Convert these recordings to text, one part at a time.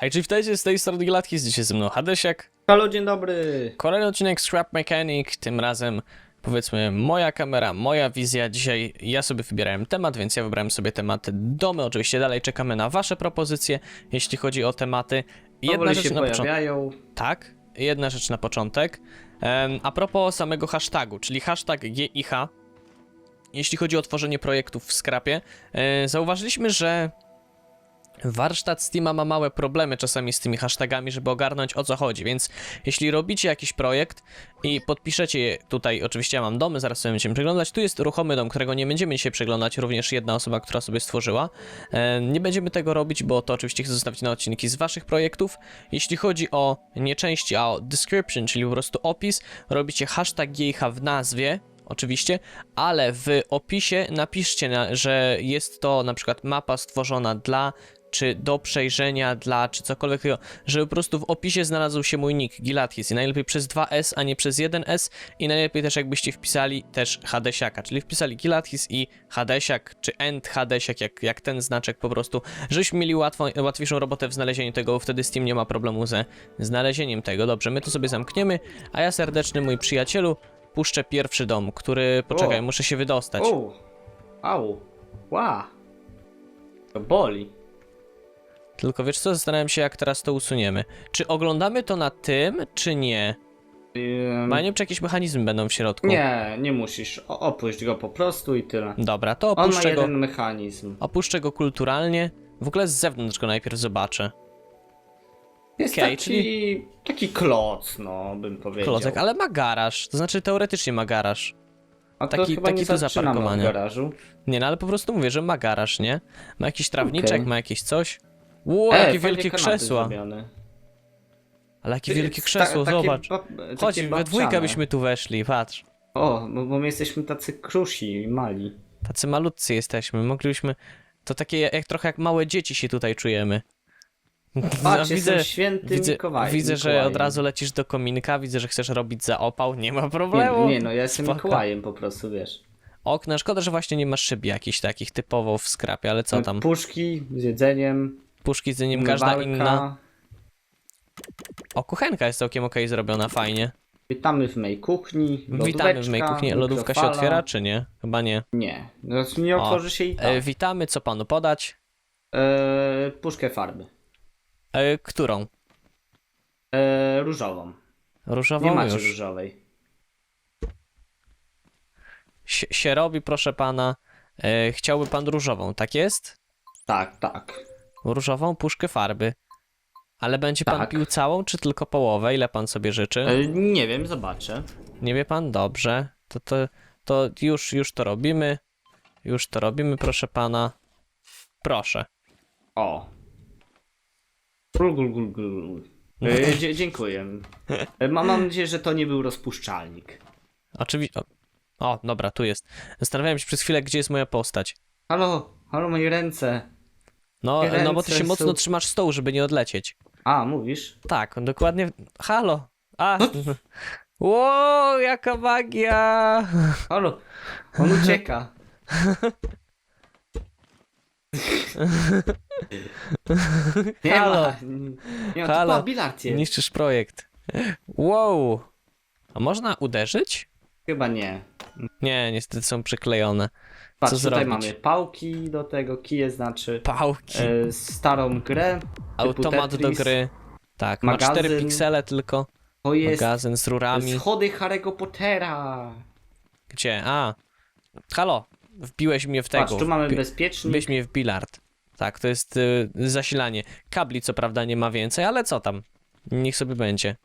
Hej, czy witajcie z tej strony Gilatki, dzisiaj ze mną Hadesiak. Halo, dzień dobry. Kolejny odcinek Scrap Mechanic, tym razem powiedzmy moja kamera, moja wizja. Dzisiaj ja sobie wybierałem temat, więc ja wybrałem sobie tematy domy. Oczywiście dalej czekamy na wasze propozycje, jeśli chodzi o tematy. Jedna Powoli rzecz się na pojawiają. Tak, jedna rzecz na początek. Em, a propos samego hashtagu, czyli hashtag GIH. Jeśli chodzi o tworzenie projektów w Scrapie, e, zauważyliśmy, że warsztat Steama ma małe problemy czasami z tymi hashtagami, żeby ogarnąć o co chodzi, więc jeśli robicie jakiś projekt i podpiszecie je tutaj, oczywiście ja mam domy, zaraz sobie będziemy przeglądać, tu jest ruchomy dom, którego nie będziemy dzisiaj przeglądać, również jedna osoba, która sobie stworzyła. E, Nie będziemy tego robić, bo to oczywiście chcę zostawić na odcinki z waszych projektów. Jeśli chodzi o nie części, a o description, czyli po prostu opis, robicie hashtag GIH w nazwie, oczywiście, ale w opisie napiszcie, na, że jest to na przykład mapa stworzona dla, czy do przejrzenia dla, czy cokolwiek takiego, żeby po prostu w opisie znalazł się mój nick, Gilatis i najlepiej przez 2S, a nie przez 1S i najlepiej też jakbyście wpisali też Hadesiaka, czyli wpisali Gilatis i Hadesiak, czy End Hadesiak, jak, jak ten znaczek po prostu, żebyśmy mieli łatwo, łatwiejszą robotę w znalezieniu tego, bo wtedy Steam nie ma problemu ze znalezieniem tego. Dobrze, my to sobie zamkniemy, a ja serdeczny mój przyjacielu puszczę pierwszy dom, który, poczekaj, O. muszę się wydostać. O, au, ła. To boli. Tylko wiesz co, zastanawiam się jak teraz to usuniemy. Czy oglądamy to na tym, czy nie? Ym, wiem, czy jakieś mechanizmy będą w środku. nie, nie musisz. O, opuść go po prostu i tyle. Dobra, to On ma opuszczę go, jeden mechanizm. opuszczę go kulturalnie. W ogóle z zewnątrz go najpierw zobaczę. Jest Okej, taki, taki kloc, no, bym powiedział. Klocek, ale ma garaż. To znaczy teoretycznie ma garaż. A to taki- chyba taki nie tu zaczynamy od zaparkowanie. garażu. Nie, no ale po prostu mówię, że ma garaż, nie? Ma jakiś trawniczek, Okej. ma jakieś coś. Ło, E, jakie wielkie krzesła. zrobione. Ale jakie Ty- wielkie ta- krzesło, takie zobacz. ba- Chodź, we dwójkę byśmy tu weszli, patrz. O, bo, bo my jesteśmy tacy krusi i mali. Tacy malutcy jesteśmy, moglibyśmy... To takie jak, trochę jak małe dzieci się tutaj czujemy. Patrz, No, jestem święty widzę, Mikołaj. widzę że Mikołajem. od razu lecisz do kominka, widzę, że chcesz robić za opał, nie ma problemu. Nie, nie, no ja jestem Spoko. Mikołajem po prostu, wiesz. Okna, szkoda, że właśnie nie masz szyb jakichś takich typowo w skrapie, ale co tam? Puszki z jedzeniem, Puszki z nim każda umywalka. inna. O, kuchenka jest całkiem okej zrobiona, fajnie. Witamy w mej kuchni. Witamy w mojej kuchni. Lodówka się mikrofala. otwiera, czy nie? Chyba nie. Nie, no, nie otworzy się i tak. E, witamy, co panu podać? E, puszkę farby. E, którą? E, różową. Różową Nie macie już. różowej. Sie, się robi, proszę pana. E, chciałby pan różową, tak jest? Tak, tak. Różową puszkę farby. Ale będzie pan Tak. pił całą, czy tylko połowę? Ile pan sobie życzy? E, nie wiem, zobaczę. Nie wie pan? Dobrze. To, to, to już, już to robimy. Już to robimy, proszę pana. Proszę. O. Gul, gul, gul, gul. E, dzie- dziękuję. E, mam, mam nadzieję, że to nie był rozpuszczalnik. Oczywiście. O, dobra, tu jest. Zastanawiałem się przez chwilę, gdzie jest moja postać. Halo, halo moje ręce. No, Ręce no bo ty się są- mocno trzymasz stołu, żeby nie odlecieć. A, mówisz? Tak, dokładnie. Halo. A. Ło, jaka magia! Halo, on ucieka. Nie Halo. ma. Nie ma, Halo. to bilard jest. Niszczysz projekt. Wow. A można uderzyć? Chyba nie. Nie, niestety są przyklejone. Patrz, Co tutaj zrobić? mamy pałki do tego, kije znaczy Pałki. e, starą grę. typu Automat do Tetris. gry. Tak, ma magazyn. 4 piksele tylko. To jest Magazyn z rurami. schody Harry'ego Pottera. Gdzie? A. Halo. Wbiłeś mnie w tego. Patrz, tu mamy Wbi- bezpiecznik. Wbiłeś mnie w bilard. Tak, to jest y, zasilanie. Kabli co prawda nie ma więcej, ale co tam? Niech sobie będzie.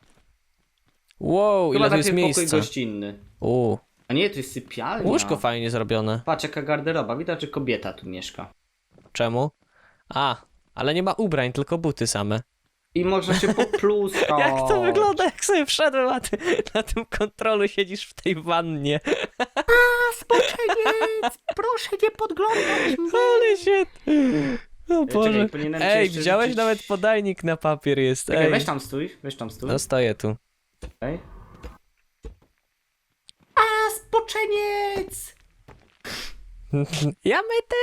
Wow, Chyba ile tu jest taki pokój miejsca. gościnny. U, A nie, to jest sypialnia. łóżko fajnie zrobione. Patrz, jaka garderoba. Widać, że kobieta tu mieszka. Czemu? A, ale nie ma ubrań, tylko buty same. I można się popluskać. Jak to wygląda, jak sobie wszedłem, a ty na tym kontrolu siedzisz w tej wannie. Spoczeniec! Proszę nie podglądać mnie! Holy shit! O Boże. powinienem Ej, jeszcze widziałeś? rzucić- Nawet podajnik na papier jest. Czekaj, Ej. weź tam stój, weź tam stój. No stoję tu. Okej. A, spoczeniec! Ja myty!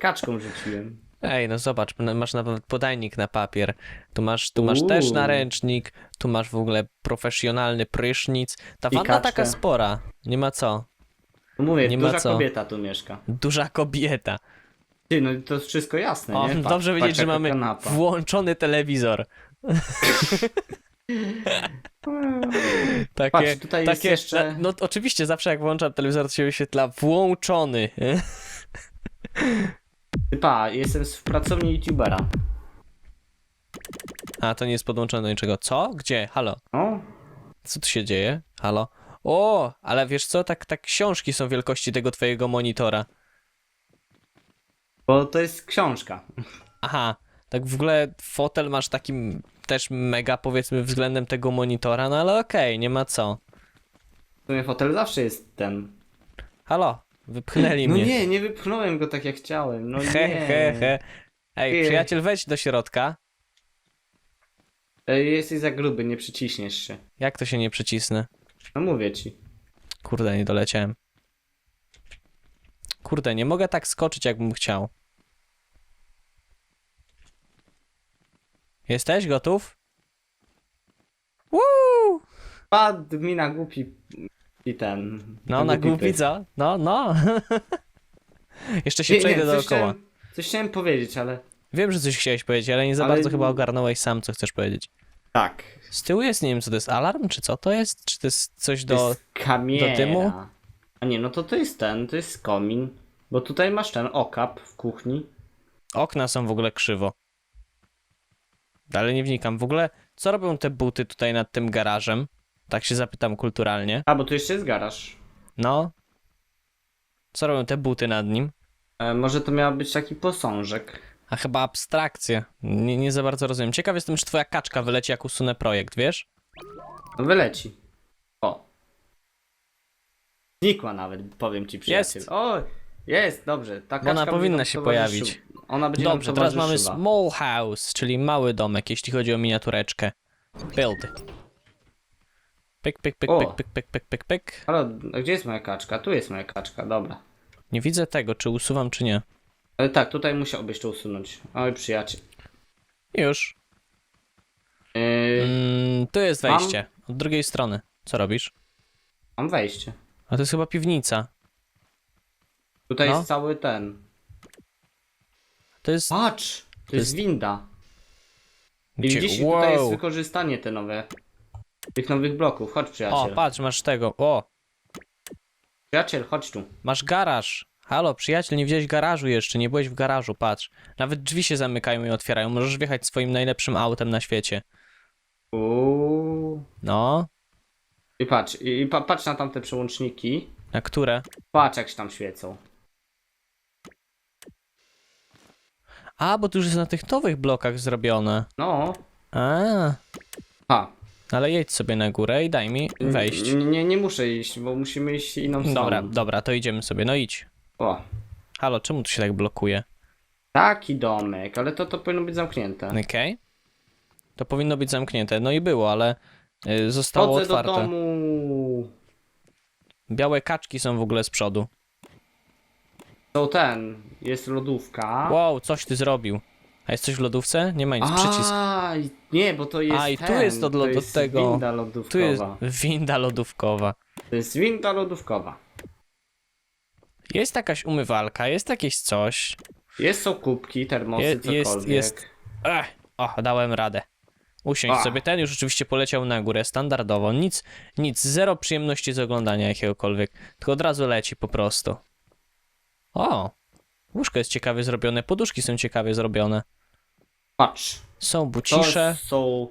Kaczką rzuciłem. Ej, no zobacz, masz nawet podajnik na papier. Tu masz, tu masz też naręcznik, tu masz w ogóle profesjonalny prysznic. Ta I wanna taka spora, nie ma co. No Mówię, Nie ma duża co. kobieta tu mieszka. Duża kobieta. Ty, no to jest wszystko jasne, O, nie? Patrz, dobrze wiedzieć, patrz, że jaka mamy kanapa. włączony telewizor. takie, Patrz, tutaj jest takie, jeszcze- No oczywiście, zawsze jak włączam telewizor, to się wyświetla włączony. Ty, Pa, jestem w pracowni youtubera. A, to nie jest podłączone do niczego. Co? Gdzie? Halo? O, Co tu się dzieje? Halo? O, ale wiesz co? Tak, tak książki są wielkości tego twojego monitora. bo to jest książka. Aha, tak w ogóle fotel masz takim też mega powiedzmy względem tego monitora, no ale okej, nie ma co. W sumie fotel zawsze jest ten. Halo, wypchnęli No mnie. nie, nie wypchnąłem go tak jak chciałem. No He, nie. he, he. Ej, Nie. przyjaciel, wejdź do środka. Ej, Jesteś za gruby, nie przyciśniesz się. Jak to się nie przycisnę? No mówię ci. Kurde, nie doleciałem. Kurde, nie mogę tak skoczyć, jakbym chciał. Jesteś gotów? Woo! Padł mi na głupi i ten. No, na głupi co? No, no. Jeszcze się Nie, przejdę coś dookoła. chciałem, coś chciałem powiedzieć, ale. Wiem, że coś chciałeś powiedzieć, ale nie za Ale- bardzo chyba ogarnąłeś sam, co chcesz powiedzieć. Tak. Z tyłu jest, nie wiem, co to jest, alarm, czy co to jest? Czy to jest coś To do... jest kamiera. do dymu? A nie, no to to jest ten, to jest komin. Bo tutaj masz ten okap w kuchni. Okna są w ogóle krzywo. Ale nie wnikam. W ogóle, co robią te buty tutaj nad tym garażem? Tak się zapytam kulturalnie. A, bo tu jeszcze jest garaż. No. Co robią te buty nad nim? E, może to miał być taki posążek. A chyba abstrakcje. Nie, nie za bardzo rozumiem. Ciekaw jestem, czy twoja kaczka wyleci, jak usunę projekt, wiesz? No wyleci. O. Znikła nawet, powiem ci przyjaciel. Jest. O, jest, dobrze. Ta Bo ona kaczka powinna się pojawić. Ona będzie nam Dobrze, teraz mamy towarzyszyła. small house, czyli mały domek, jeśli chodzi o miniatureczkę. Build. Pyk, pyk, pyk, O. pyk, pyk, pyk, pyk, pyk, pyk. Ale gdzie jest moja kaczka? Tu jest moja kaczka, dobra. Nie widzę tego, czy usuwam, czy nie. Ale tak, tutaj musiałbyś to usunąć. Oj, przyjaciel. Już. Yy, Mm, tu jest Mam- wejście. Od drugiej strony. Co robisz? mam wejście. A to jest chyba piwnica. Tutaj No. jest cały ten. To jest... Patrz! To, jest jest- winda. I Gdzie? widzisz, tutaj jest Wow. wykorzystanie te nowe. Tych nowych bloków. Chodź, O, przyjaciel. patrz, masz tego. O, Przyjaciel, chodź tu. masz garaż. Halo, przyjaciel, nie widziałeś garażu jeszcze, nie byłeś w garażu, patrz. Nawet drzwi się zamykają i otwierają. Możesz wjechać swoim najlepszym autem na świecie. Uuu. No, I patrz, i, i pa, patrz na tamte przełączniki. na które? Patrz, jak się tam świecą. A, bo to już jest na tych nowych blokach zrobione. No. A, Ha. ale jedź sobie na górę i daj mi wejść. Nie, nie, nie muszę iść, bo musimy iść inną stroną. Dobra, dobra, to idziemy sobie. No idź. O. Halo, czemu tu się tak blokuje? Taki domek, ale to, to powinno być zamknięte. Okej. To powinno być zamknięte. No i było, ale y, zostało Chodzę do otwarte. domu. Białe kaczki są w ogóle z przodu. To ten, jest lodówka. Wow, coś ty zrobił. A jest coś w lodówce? Nie ma nic, przycisk. A, nie, bo to jest A, i tu ten, jest od to jest tego. winda Tu lodówkowa. jest winda lodówkowa. To jest winda lodówkowa. Jest jakaś umywalka, jest jakieś coś. Jest są kubki, termosy, Je- jest- cokolwiek. jest- Ech, o, dałem radę. Usiądź Ach. sobie. Ten już oczywiście poleciał na górę standardowo. Nic, nic, zero przyjemności z oglądania jakiegokolwiek. Tylko od razu leci po prostu. O, łóżko jest ciekawie zrobione, poduszki są ciekawie zrobione. Patrz. Są To bucisze. są...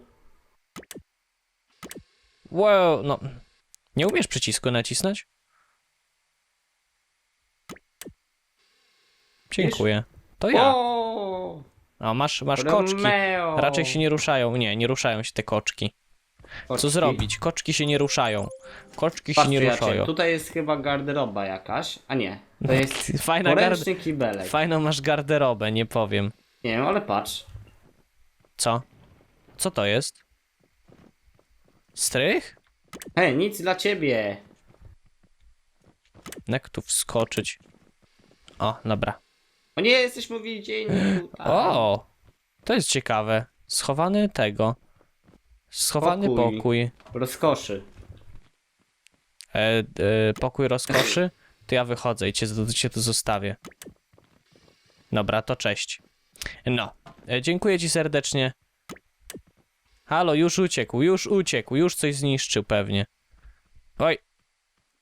Wow, no. Nie umiesz przycisku nacisnąć? Dziękuję. To ja. O! O, masz, masz koczki. Romeo! Raczej się nie ruszają. Nie, nie ruszają się te koczki. Co Koczki. zrobić? Koczki się nie ruszają. Koczki się Patrz, nie przyjaciel, ruszają. tutaj jest chyba garderoba jakaś. A nie, to jest Fajna poręczny kibelek. Fajną masz garderobę, nie powiem. Nie wiem, ale patrz. Co? Co to jest? Strych? Hej, nic dla ciebie. Jak tu wskoczyć? O, dobra. O nie, jesteśmy w więzieniu. O! To jest ciekawe. Schowany tego. Schowany pokój. Pokój. Rozkoszy. E, e, pokój rozkoszy? To ja wychodzę i cię, cię tu zostawię. Dobra, to cześć. No, e, dziękuję ci serdecznie. Halo, już uciekł, już uciekł, już coś zniszczył pewnie. Oj,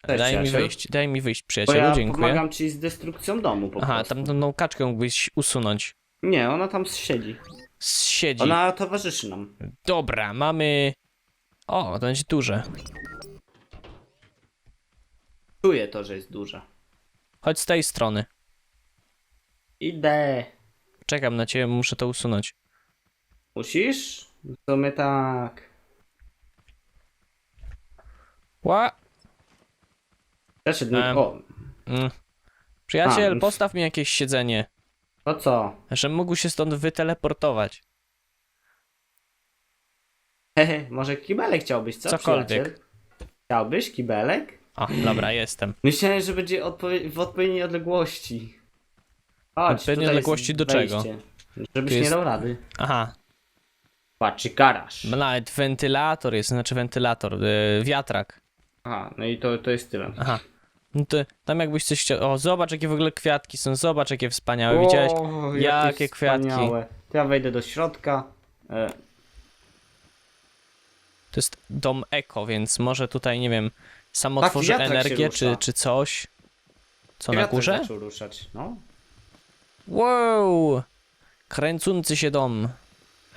Cześć, daj mi wyjść, daj mi wyjść, Bo przyjacielu, ja dziękuję. pomagam ci z destrukcją domu po Aha, prostu. tamtą kaczkę mógłbyś usunąć. Nie, ona tam siedzi. Siedzi. Ona towarzyszy nam. Dobra, mamy... O, to będzie duże. Czuję to, że jest duża. Chodź z tej strony. Idę. Czekam na ciebie, muszę to usunąć. Musisz? To my tak. Ła! Mi... Em. O, Mm. Przyjaciel, A, postaw mi jakieś siedzenie, to co? żebym mógł się stąd wyteleportować. Hehe, może kibelek chciałbyś, co? Cokolwiek. przyjaciel? Chciałbyś kibelek? O, dobra, jestem. Myślałem, że będzie odpowie- w odpowiedniej odległości. Chodź, Odpowiedniej tutaj odległości jest do czego? wejście. Żebyś Tu nie jest- dał rady. Aha, Patrz, garaż. nawet wentylator jest, znaczy wentylator, yy, wiatrak. Aha, no i to, to jest tyle. Aha. No to tam jakbyś coś chciał... O, zobacz jakie w ogóle kwiatki są, zobacz jakie wspaniałe, widziałeś? O, Jakie kwiatki. wspaniałe. To ja wejdę do środka. E, To jest dom eko, więc może tutaj, nie wiem, samo Tak, tworzy wiatrak się energię, czy, rusza. czy coś. Co, na górze? zaczął ruszać, no. Wow! Kręcący się dom.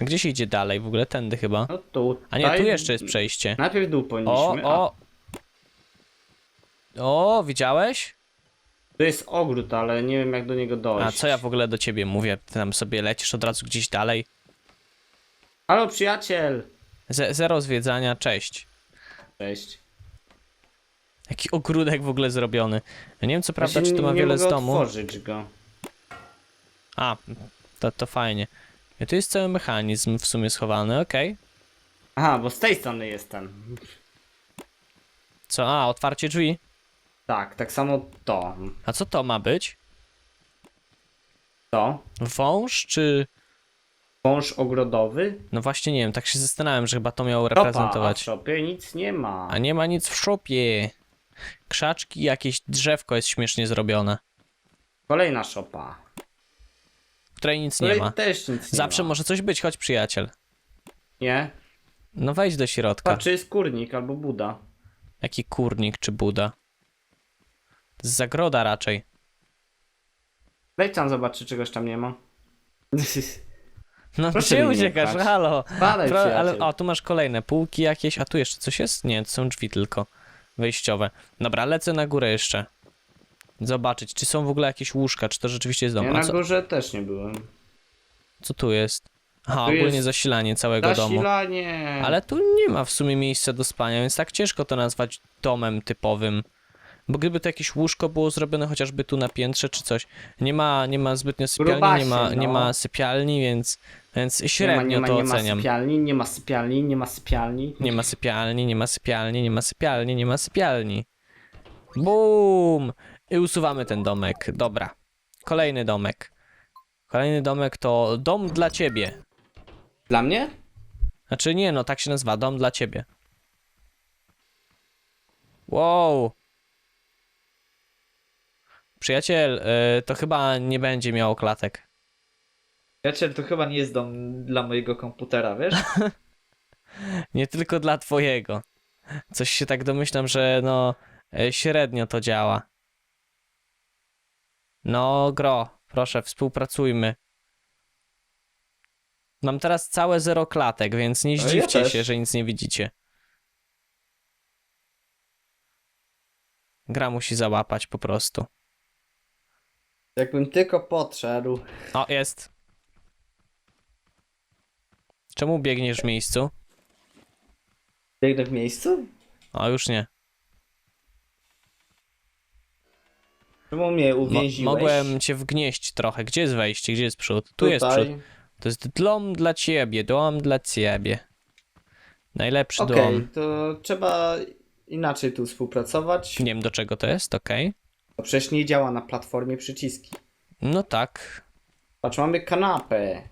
A gdzie się idzie dalej? W ogóle tędy chyba. No tu. A nie, tu jeszcze jest przejście. Najpierw dół O, o! O, widziałeś? Tu jest ogród, ale nie wiem jak do niego dojść. A co ja w ogóle do ciebie mówię? Ty tam sobie lecisz od razu gdzieś dalej. Halo przyjaciel! Ze zero zwiedzania, cześć. Cześć. Jaki ogródek w ogóle zrobiony. Ja nie wiem co prawda, Właśnie czy to ma nie wiele mogę z domu. otworzyć go. A, to, to fajnie. I tu jest cały mechanizm w sumie schowany, okej. Aha, bo z tej strony jestem. Co? A, otwarcie drzwi. Tak, tak samo to. A co to ma być? To. Wąż czy... Wąż ogrodowy. No właśnie nie wiem, tak się zastanawiam, że chyba to miało Topa, a w reprezentować. szopie nic nie ma. A nie ma nic w szopie. Krzaczki, jakieś drzewko jest śmiesznie zrobione. Kolejna szopa. W której nic nie Kolej ma. też nic nie Zawsze ma. może coś być, chodź przyjaciel. Nie? No wejdź do środka. Patrz, czy jest kurnik albo Buda. Jaki kurnik czy Buda? Zagroda raczej. Wejdź tam zobacz, czy czegoś tam nie ma. No Proszę gdzie mi nie uciekasz? pchać. Halo. Pro, ale przyjaciel. o, tu masz kolejne półki jakieś, a tu jeszcze coś jest? Nie, to są drzwi tylko wejściowe. Dobra, lecę na górę jeszcze. Zobaczyć, czy są w ogóle jakieś łóżka, czy to rzeczywiście jest dom. Ja A na co, górze też nie byłem. co tu jest? Aha, Tu ogólnie jest zasilanie całego domu. Zasilanie! Ale tu nie ma w sumie miejsca do spania, więc tak ciężko to nazwać domem typowym. Bo gdyby to jakieś łóżko było zrobione chociażby tu na piętrze czy coś, nie ma, nie ma zbytnio sypialni, nie Grubasie, ma, nie no. ma sypialni, więc, więc średnio nie ma, nie to ma, nie oceniam. ma sypialni, nie ma sypialni, nie ma sypialni. Nie ma sypialni, nie ma sypialni, nie ma sypialni, nie ma sypialni. Bum! I usuwamy ten domek. Dobra. Kolejny domek. Kolejny domek to dom dla ciebie. Dla mnie? Znaczy nie, no tak się nazywa, dom dla ciebie. Wow. Przyjaciel, y, to chyba nie będzie miało klatek. Przyjaciel, to chyba nie jest dom dla mojego komputera, wiesz? Nie tylko dla twojego. Coś się tak domyślam, że no y, średnio to działa. No, gro, proszę, współpracujmy. Mam teraz całe zero klatek, więc nie ja zdziwcie też. się, że nic nie widzicie. Gra musi załapać po prostu. Jakbym tylko podszedł. O, jest. Czemu biegniesz w miejscu? Biegnę w miejscu? O, już nie. Czemu mnie Mo uwięziłeś? mogłem cię wgnieść trochę. Gdzie jest wejście? Gdzie jest przód? Tu jest Tutaj. przód. To jest dom dla ciebie, dom dla ciebie. Najlepszy Okej, dom. to trzeba inaczej tu współpracować. Nie wiem do czego to jest, okej. Bo przecież nie działa na platformie przyciski. No tak. Patrz, mamy kanapę.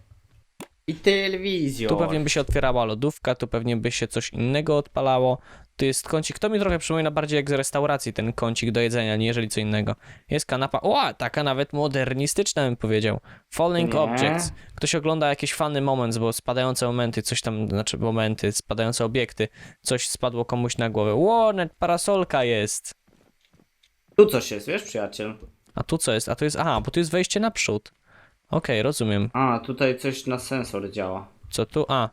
I telewizję. Tu pewnie by się otwierała lodówka, tu pewnie by się coś innego odpalało. Tu jest kącik, to mi trochę przypomina bardziej jak z restauracji, ten kącik do jedzenia, nie jeżeli co innego. Jest kanapa, o, taka nawet modernistyczna bym powiedział. Falling Nie. Objects. Ktoś ogląda jakiś fany moment, bo spadające momenty, coś tam, znaczy momenty, spadające obiekty, coś spadło komuś na głowę. Ło, nawet parasolka jest. Tu coś jest, wiesz, przyjaciel? A tu co jest? A tu jest, aha, bo tu jest wejście naprzód. Okej, rozumiem. A, tutaj coś na sensor działa. Co tu? A,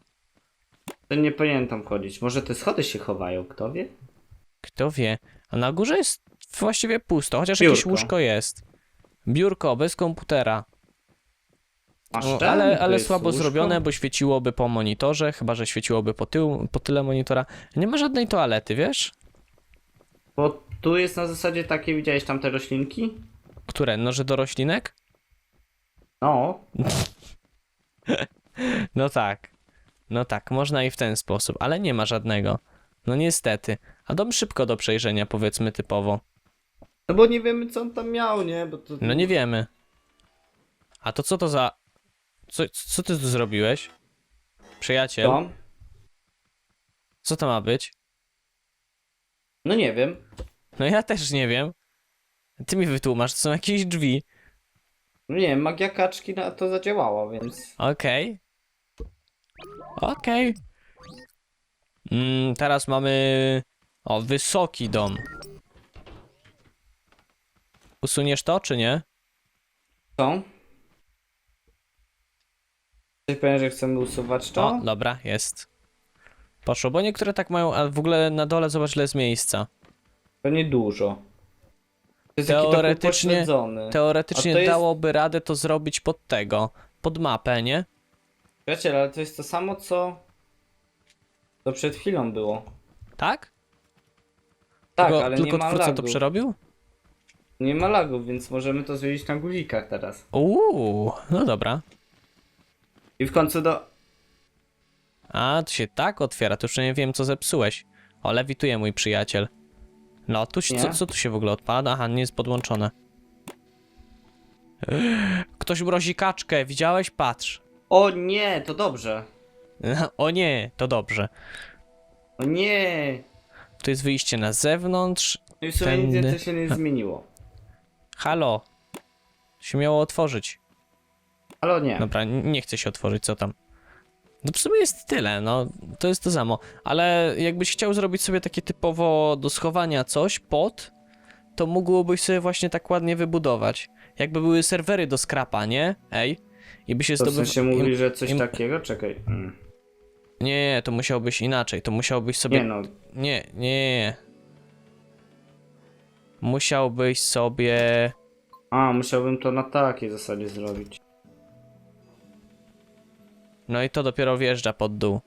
To nie powinien tam chodzić. Może te schody się chowają, kto wie? Kto wie? A na górze jest właściwie pusto, chociaż jakieś Biurko. łóżko jest. Biurko bez komputera. Masz O, ten? ale Tu ale jest słabo łóżko? zrobione, bo świeciłoby po monitorze, chyba że świeciłoby po, tył, po tyle monitora. Nie ma żadnej toalety, wiesz? Bo tu jest na zasadzie takie, widziałeś tam te roślinki? Które? Noże do roślinek? No. No tak. No tak, można i w ten sposób, ale nie ma żadnego. No niestety. A dom szybko do przejrzenia, powiedzmy typowo. No bo nie wiemy, co on tam miał, nie? Bo to... No nie wiemy. A to co to za... Co, co ty tu zrobiłeś? Przyjaciel, Co? co to ma być? No nie wiem. No ja też nie wiem. Ty mi wytłumacz, to są jakieś drzwi. No nie magia kaczki na to zadziałała, więc... Okej. Okej. Mm, teraz mamy... O, wysoki dom. Usuniesz to, czy nie? Co? Ty powiem, że chcemy usuwać to? O, dobra, jest. Poszło, bo niektóre tak mają, a w ogóle na dole zobacz ile jest miejsca. To niedużo. To jest taki Teoretycznie- pośledzony. Teoretycznie A to jest- dałoby radę to zrobić pod tego, pod mapę, nie? Wiecie, ale to jest to samo, co... To przed chwilą było. Tak? Tak, tylko ale tylko nie ma twórca lagu. to przerobił? Nie ma lagów, więc możemy to zrobić na guzikach teraz. Uuu, no dobra. I w końcu do... A, to się tak otwiera, to już nie wiem co zepsułeś. O, lewituje mój przyjaciel. No, tu się, Nie? co, co tu się w ogóle odpada? Aha, nie jest podłączone. Ktoś mrozi kaczkę, widziałeś? Patrz. O nie, to dobrze. O nie, to dobrze. O nie. Tu jest wyjście na zewnątrz. No i w sumie nic Tędy. więcej się nie zmieniło. Halo. Się miało otworzyć. Ale nie. Dobra, n- nie chce się otworzyć, co tam? No w sumie jest tyle, no to jest to samo. Ale jakbyś chciał zrobić sobie takie typowo do schowania coś pod, to mógłbyś sobie właśnie tak ładnie wybudować. Jakby były serwery do skrapa, nie? Ej. I by się To w zdobywa... sensie mówi, że coś im- takiego? Czekaj. Mm. Nie, nie, to musiałbyś inaczej. To musiałbyś sobie... Nie no, Nie, nie, nie. Musiałbyś sobie... a musiałbym to na takiej zasadzie zrobić. No i to dopiero wjeżdża pod dół.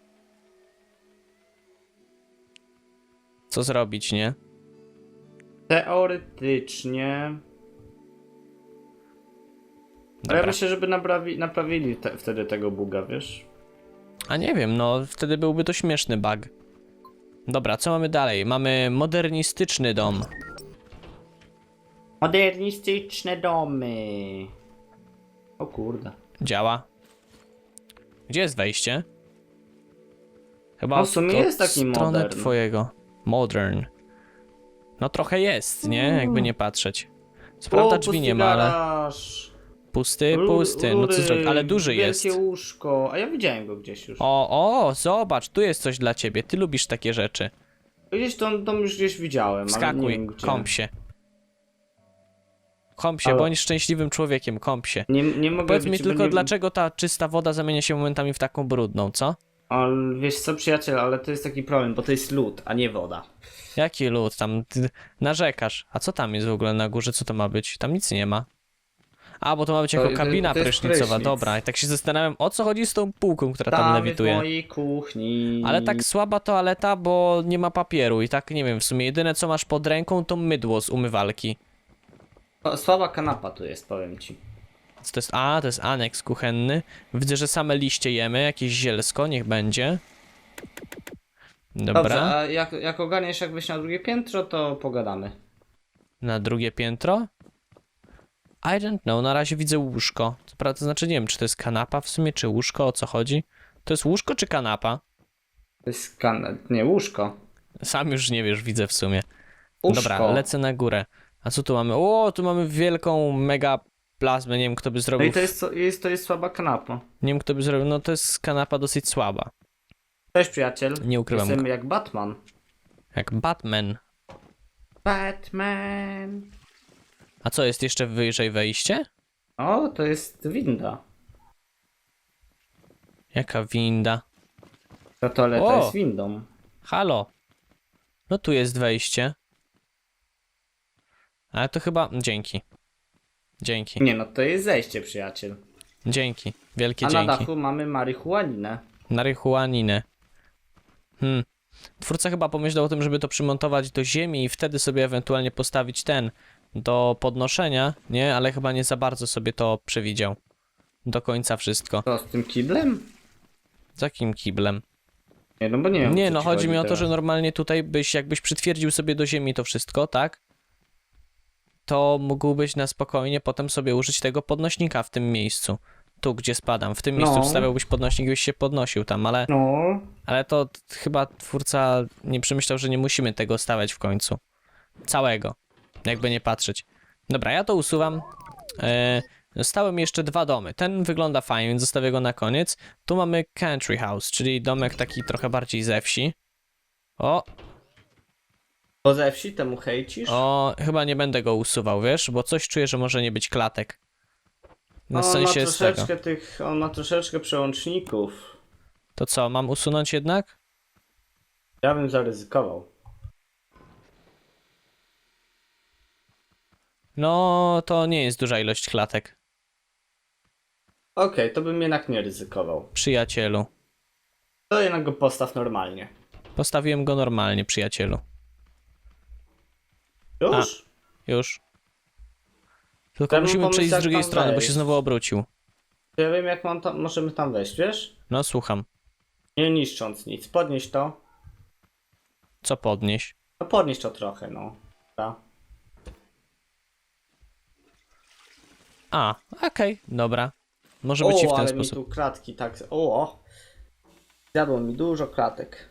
Co zrobić, nie? Teoretycznie. Ale ja Dobra. myślę, żeby naprawi, naprawili te, wtedy tego buga, wiesz? A nie wiem, no wtedy byłby to śmieszny bug. Dobra, co mamy dalej? Mamy modernistyczny dom. Modernistyczne domy. O kurde. Działa. Gdzie jest wejście? Chyba No, w sumie to jest taki stronę modern. twojego. Modern. No trochę jest, nie? Jakby nie patrzeć. Co prawda drzwi nie ma, ale pusty, Ru- pusty. No co rury, zrobić? Ale duży jest. Wielkie łóżko. A ja widziałem go gdzieś już. O, o, zobacz, tu jest coś dla ciebie. Ty lubisz takie rzeczy. Gdzieś to, to już gdzieś widziałem, ale nie Wskakuj, wiem gdzie. kąp się. Kąp się, Ale- bądź szczęśliwym człowiekiem, kąp się. Nie, nie mogę Powiedz mi być, tylko, nie... dlaczego ta czysta woda zamienia się momentami w taką brudną, co? Ale wiesz co, przyjaciel, ale to jest taki problem, bo to jest lód, a nie woda. Jaki lód tam? Ty narzekasz. A co tam jest w ogóle na górze? Co to ma być? Tam nic nie ma. A, bo to ma być To- jako to- kabina to jest prysznicowa, prysznic. dobra. I tak się zastanawiam, o co chodzi z tą półką, która tam Tam w lewituje. mojej kuchni. Ale tak słaba toaleta, bo nie ma papieru i tak, nie wiem, w sumie jedyne co masz pod ręką to mydło z umywalki. O, Słaba kanapa tu jest, powiem ci. Co to jest? A, to jest aneks kuchenny. Widzę, że same liście jemy, jakieś zielsko, niech będzie. Dobra, Dobrze, a jak, jak ogarniesz jak wejść na drugie piętro, to pogadamy. na drugie piętro. I don't know, na razie widzę łóżko. Co prawda, to znaczy nie wiem, czy to jest kanapa w sumie, czy łóżko, o co chodzi. To jest łóżko czy kanapa? To jest kan... Nie, łóżko. Sam już nie wiesz, widzę w sumie. Łóżko. Dobra, lecę na górę. A co tu mamy? O, tu mamy wielką mega plazmę, nie wiem kto by No zrobił. i to jest, jest, to jest słaba kanapa. Nie wiem kto by zrobił, no to jest kanapa dosyć słaba. Cześć przyjaciel. Nie ukrywam. Jestem jak Batman. Jak Batman. Batman. A co, jest jeszcze wyżej wejście? O, to jest winda. Jaka winda? Ta toaleta O! jest windą. Halo. No tu jest wejście. Ale to chyba... Dzięki. Dzięki. Nie no, to jest zejście przyjaciel. Dzięki. Wielkie A na dzięki. dachu mamy marihuaninę. Marihuaninę. Hmm. Twórca chyba pomyślał o tym, żeby to przymontować do ziemi i wtedy sobie ewentualnie postawić ten do podnoszenia, nie? Ale chyba nie za bardzo sobie to przewidział. Do końca wszystko. To z tym kiblem? Z jakim kiblem? Nie no, bo nie wiem. Nie, no chodzi mi o to, że normalnie tutaj byś, jakbyś przytwierdził sobie do ziemi to wszystko, tak? To mógłbyś na spokojnie potem sobie użyć tego podnośnika w tym miejscu. Tu, gdzie spadam. W tym miejscu No. wstawiałbyś podnośnik i byś się podnosił tam, ale, No, ale to chyba twórca nie przemyślał, że nie musimy tego stawiać w końcu. Całego. Jakby nie patrzeć. Dobra, ja to usuwam. E, Zostały mi jeszcze dwa domy. Ten wygląda fajnie, więc zostawię go na koniec. Tu mamy country house, czyli domek taki trochę bardziej ze wsi. O, bo ze wsi temu hejcisz? o, chyba nie będę go usuwał, wiesz, bo coś czuję, że może nie być klatek. Na on sensie ma z tego. troszeczkę tych, on ma troszeczkę przełączników. To co, mam usunąć jednak? Ja bym zaryzykował. No, to nie jest duża ilość klatek, Okej, to bym jednak nie ryzykował. przyjacielu. To jednak go postaw normalnie. Postawiłem go normalnie, przyjacielu. Już? Już. Tylko Ja bym musimy pomyślał, przejść z jak drugiej tam strony, bo wejść. się znowu obrócił. Ja wiem jak mam tam, możemy tam wejść, wiesz? No, słucham. Nie niszcząc nic. Podnieś to. Co podnieść? No podnieś to trochę, no. Dobra. A, okej, dobra. Może być i w ten ale sposób. mi tu kratki tak... O! Zjadło mi dużo klatek.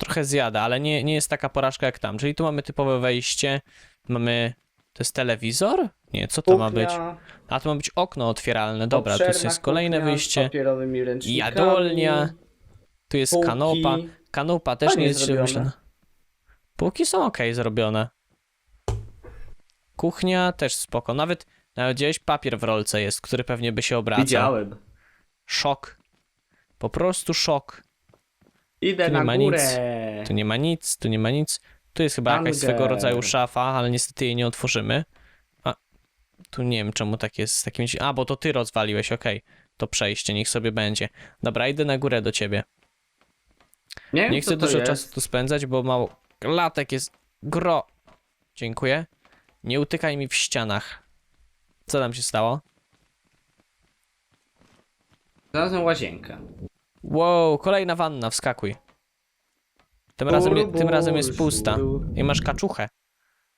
Trochę zjada, ale nie, nie jest taka porażka jak tam. Czyli tu mamy typowe wejście. Mamy. To jest telewizor? Nie, co to ma być? Kuchnia, A to ma być okno otwieralne. Dobra, tu obszerna jest kolejne kuchnia z wyjście. papierowymi ręcznikami. Jadolnia. Tu jest półki. kanopa. Kanupa też Fajnie nie jest źle zrobione. myślana. Półki są ok zrobione. Kuchnia też spoko. Nawet, nawet gdzieś papier w rolce jest, który pewnie by się obracał. Widziałem. Szok. Po prostu szok. Idę Tu nie na ma górę. nic. Tu nie ma nic, tu nie ma nic. Tu jest chyba jakaś Hunger. swego rodzaju szafa, ale niestety jej nie otworzymy. A, tu nie wiem czemu tak jest z takimi... A, bo to ty rozwaliłeś, okej. To przejście, niech sobie będzie. Dobra, idę na górę do ciebie. Nie, wiem, Nie chcę dużo jest. czasu tu spędzać, bo mało... Latek jest... Gro... Dziękuję. Nie utykaj mi w ścianach. Co tam się stało? Znalazłem łazienkę. Wow, kolejna wanna, wskakuj. Tym razem, tym razem jest pusta. I masz kaczuchę.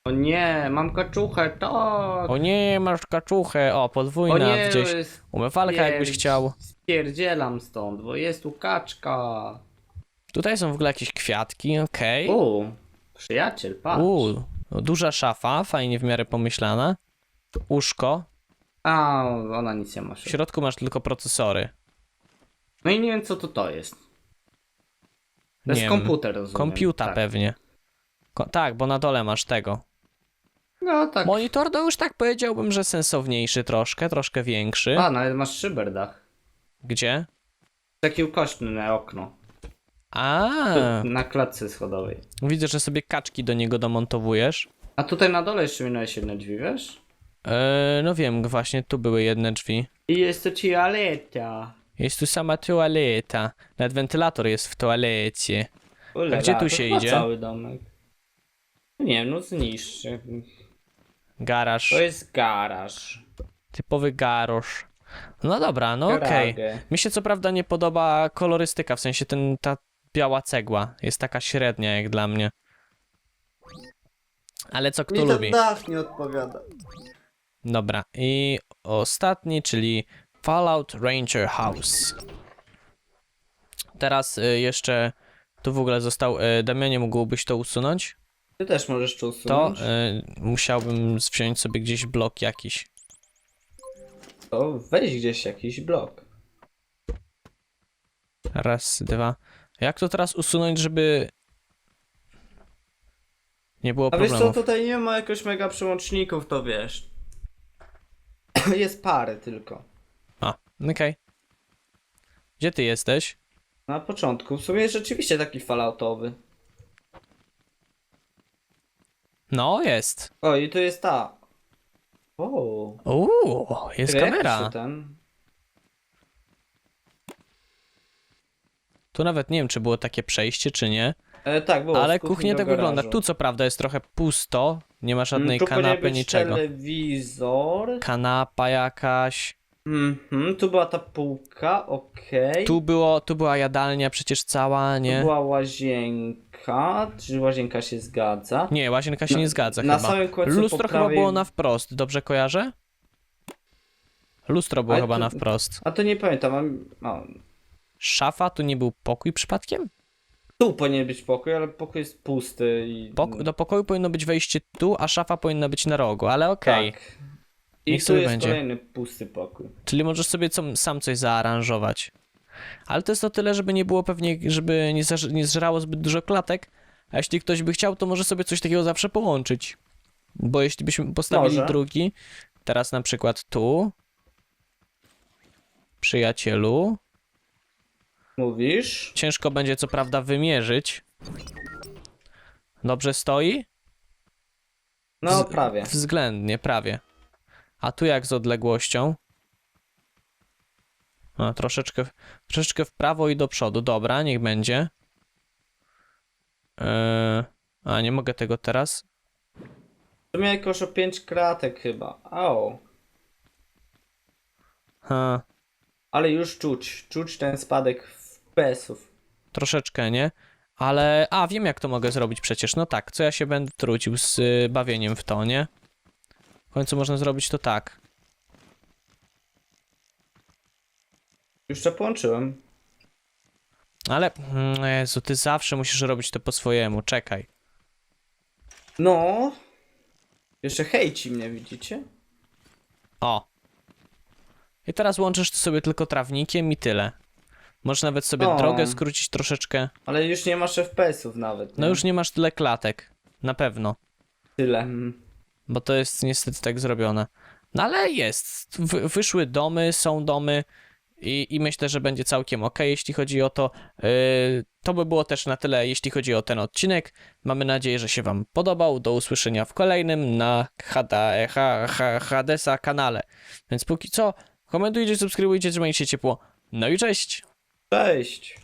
O nie, mam kaczuchę, tak. O nie, masz kaczuchę. O, podwójna gdzieś. jest- Umywalka jakbyś pierdź- chciał. Spierdzielam stąd, bo jest tu kaczka. Tutaj są w ogóle jakieś kwiatki, okej. U, przyjaciel, patrz. Uuu, no, duża szafa, fajnie w miarę pomyślana. Łóżko. A, ona nic nie ma. W środku masz tylko procesory. No i nie wiem co to to jest. To jest Nie wiem. komputer, rozumiem. Komputa tak. pewnie. Ko tak, bo na dole masz tego. No tak. Monitor to już tak powiedziałbym, że sensowniejszy troszkę, troszkę większy. A, nawet masz szyberdach. Gdzie? Takie ukośne okno. A, Na klatce schodowej. widzę, że sobie kaczki do niego domontowujesz. A tutaj na dole jeszcze minąłeś jedne drzwi, wiesz? Eee, no wiem, właśnie tu były jedne drzwi. I jest to toaleta. Jest tu sama toaleta. Nawet wentylator jest w toalecie. Ulala, gdzie tu to się idzie? cały domek. Nie no zniszczy. Garaż. To jest garaż. Typowy garosz. No dobra, no okej. Mi się co prawda nie podoba kolorystyka, w sensie ten, ta biała cegła jest taka średnia jak dla mnie. Ale co kto Mi ten lubi? dach nie odpowiada. Dobra, i ostatni, czyli Fallout Ranger House. Teraz y, jeszcze tu w ogóle został. Y, Damianie, mógłbyś to usunąć? Ty też możesz to To usunąć. y, musiałbym wziąć sobie gdzieś blok jakiś. To weź gdzieś jakiś blok. Raz, dwa. Jak to teraz usunąć, żeby nie było A wiesz co, problemów? tutaj nie ma jakoś mega przełączników, to wiesz. Jest parę tylko. Okej. Gdzie ty jesteś? Na początku. W sumie jest rzeczywiście taki falloutowy. No, jest. O, i tu jest ta. O, Uuu, jest kamera. się ten. Tu nawet nie wiem, czy było takie przejście, czy nie. E, tak, było. Ale z kuchni kuchnia do tak wygląda. garażu. Tu co prawda jest trochę pusto. Nie ma żadnej Mm, tu powinien kanapy, być niczego. telewizor. Kanapa jakaś. Mhm, tu była ta półka, okej. Tu było, tu była jadalnia przecież cała, Tu nie? była łazienka. Czy łazienka się zgadza? Nie, łazienka się Na- nie zgadza na chyba. samym końcu Lustro po chyba prawej- było na wprost, dobrze kojarzę? Lustro było Ale chyba tu- na wprost. A to nie pamiętam. Mam... O, Szafa, tu nie był pokój przypadkiem? tu powinien być pokój, ale pokój jest pusty i. Pok do pokoju powinno być wejście tu, a szafa powinna być na rogu, ale okej. Tak. I Niech tu sobie jest będzie. kolejny pusty pokój. Czyli możesz sobie sam coś zaaranżować. Ale to jest o tyle, żeby nie było pewnie, żeby nie, zaż- nie zżerało zbyt dużo klatek. A jeśli ktoś by chciał, to może sobie coś takiego zawsze połączyć. Bo jeśli byśmy postawili Może. drugi, teraz na przykład tu, przyjacielu, Mówisz? ciężko będzie co prawda wymierzyć. Dobrze stoi? No, prawie. Względnie, prawie. A tu jak z odległością? A, troszeczkę, troszeczkę w prawo i do przodu. Dobra, niech będzie. Eee, a, nie mogę tego teraz. Tu miał jakoś o 5 kratek chyba. O. Ha, Ale już czuć. Czuć ten spadek FPS-ów. troszeczkę, nie? Ale, a, wiem jak to mogę zrobić przecież. No tak, co ja się będę trucił z y, bawieniem w to, nie? W końcu można zrobić to tak. Już to połączyłem. Ale, mm, Jezu, ty zawsze musisz robić to po swojemu. Czekaj. No. Jeszcze hejci mnie, widzicie? O. I teraz łączysz to sobie tylko trawnikiem i tyle. Możesz nawet sobie O. drogę skrócić troszeczkę. Ale już nie masz FPS-ów nawet. No już nie masz tyle klatek. Na pewno. Tyle. Mm. Bo to jest niestety tak zrobione. No ale jest. Wy, wyszły domy, są domy. I, I myślę, że będzie całkiem ok, jeśli chodzi o to. Yy, to by było też na tyle, jeśli chodzi o ten odcinek. Mamy nadzieję, że się Wam podobał. Do usłyszenia w kolejnym na Hadesa kanale. Więc póki co, komentujcie, subskrybujcie, trzymajcie się ciepło. No i cześć! Cześć.